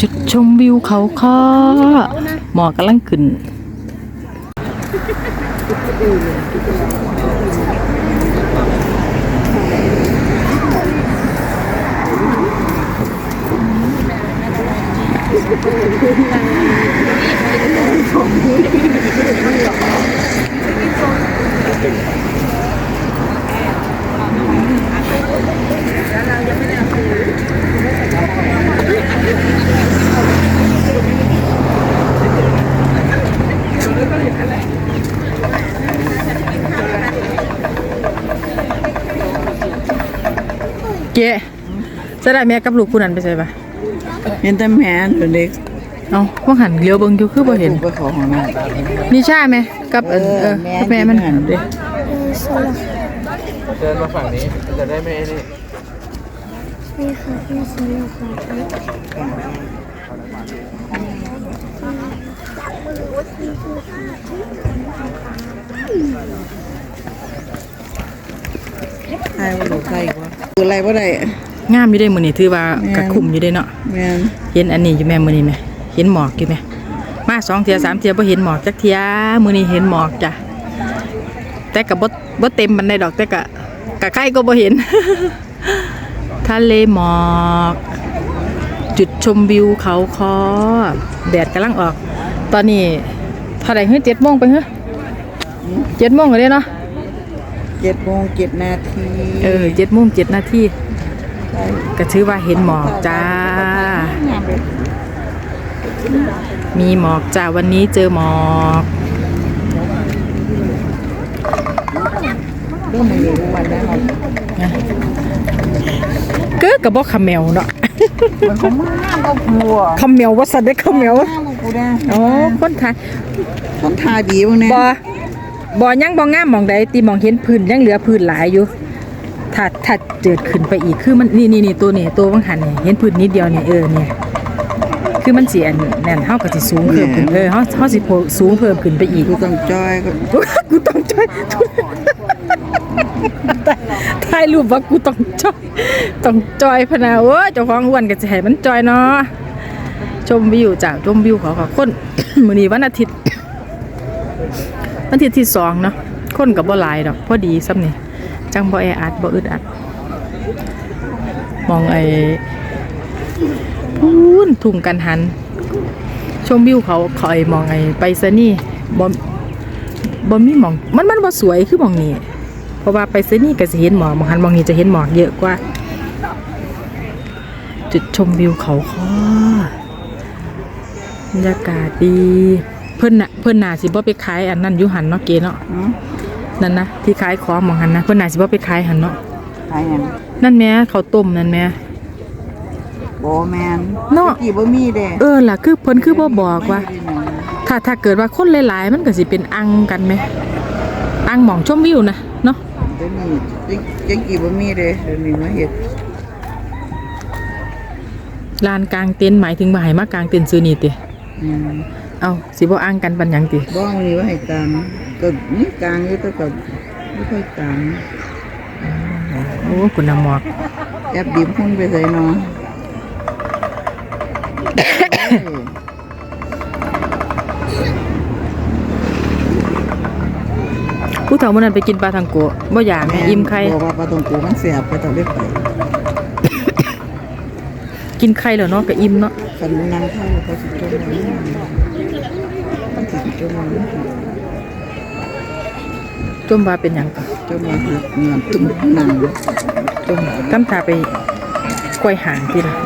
จุดชมวิวเขาค้อหมอกกำลังขึ้น เก๋จะได้แม่กับลูกผู้นั้นไปใส่ปะเห็นแต่แม่ตัวเด็กเอาว่าหันเลี้ยวเบิ่งอยู่คือบ่เห็นไปขอของแม่มีชาไหมกับเออเออกับแม่มันแม่มันเด้เดินมาฝั่งนี้จะได้ไม่นี่นี่ค่ะพี่ซื้อค่ะใช่ว่าหนูใช่ ว่าคืออะไรว่าได้งามอยู่ได้มื้อนี้ถือว่ากระคุ่มอยู่ได้เนาะแม่นเห็นอันนี้อยู่แม่มื้อนี้แม่เห็นหมอกอยู่แม่มาสองเที่ยสามเที่ยบ่เห็นหมอกจักเที่ยมื้อนี้เห็นหมอกจ้ะแต่ก็บ่บ่เต็มปานใดดอกแต่ก็ก็ใครก็บ่เห็น ทะเลหมอก จุดชมวิวเขาคอแดดกำลังออก ตอนนี้เท่าไหร่เฮ้ย7โมงไปเฮ้ย7โมงก็ได้เนาะ เจ็ดโมงเจ็ดนาทีเออ7โมง7นาทีใช่ก็ถือว่าเห็นหมอกจ้า มีหมอกจ้าวันนี้เจอหมอกเรื่องมือทุกวันแล้วเราเกิดกับบอกคำแมวเนาะมันของมึงห้ามก็พัวคำแมวว่าสัตว์ได้คำแมวห้ามกูได้อ๋อคนไทยคนทาดีวะเนี่ย บอบอยังบองามหมองใดตีหมองเห็นพื้นยังเหลือพื้นหลายอยู่ถ้าถ้าเจิดขึ้นไปอีกคือมันนี่นี่นี่ตัวนี่ตัววังหันนี่เห็นพื้นนิดเดียวนี่เออเนี่ยคือมันเสียแน่นเฮาก็สิสูงเพิ่มขึ้นเออเฮาเฮาสิโพสูงเพิ่มขึ้นไปอีกกูต้องจอยก็กูต้องจอยถ่ายรูปว่ากูต้องจอยต้องจอยพะนาโอ้ยเจ้าของอ้วนก็จะให้มันจอยเนาะชมวิวจ้ะชมวิวเขาค่ะคนมื้อนี้วันอาทิตย์ วันอาทิตย์ที่สองเนาะคนกับบ่หลายดอกพอดีซ้ำนี่จังบ่แออัดบ่อึดอัด มองไอ้พูนทุ่งกันหัน ชมวิวเขาคอยมองไอ้ไปซะนี่บ่บ่มีมอง มันมันบ่สวยคือมองนี้เพราะว่าไปซะนี่ก็สิเห็นหมอกหมองหันมองนี้จะเห็นหมอกเยอะกว่า จุดชมวิวเขาคอบรรยากาศดี พิ่นน่ะเพิ่นน่าสิบ่ไปขายอันนั้นอยู่หันเนาะเกเนาะอืมนั่นนะที่ขายของหมองหันนะเพิ่นน่าสิบ่ไปขายหันเนาะทายยังนั่นแหม่ข้าวต้มนั่นแหม่โบแมนเนาะกี่บ่มีเด้เออล่ะคือเพิ่นคือบ่บอกว่า ถ้าถ้าเกิดว่าคนหลายๆ มันก็สิเป็นอังกันไหมอังหมองชมวิวนะเนาะเดี๋ยวนี้จังจังกี่บ่มีเด้เดี๋ยวนี้มาเฮ็ดลานกลางเต็นท์หมายถึงมาให้มากลางเต็นท์ซื้อนี่ติอืม เอาสิบ่อังกันปันหยังติบ้องนี้ว่าให้กลางก็นี่กลางอยู่แต่ก็ไม่ค่อยกลางโอ้คุณน่ะหมอกแอบดิบพุ่นไปใส่เนาะผู้เฒ่ามื้อนั้นไปกินปลาทังโกะบ่อยากแม่อิ่มไข่บอกว่าปลาตองกูมันเสียบไปต่อเล็กไปกินไข่แล้วเนาะก็อิ่มเนาะคันมันนั่งเข้าเขาสิจมมันมันสิ จมมันจมว่าเป็นหยังก็จมมันเงินตุ้มนั่งจมกำทาไปกล้วยหางติล่ะ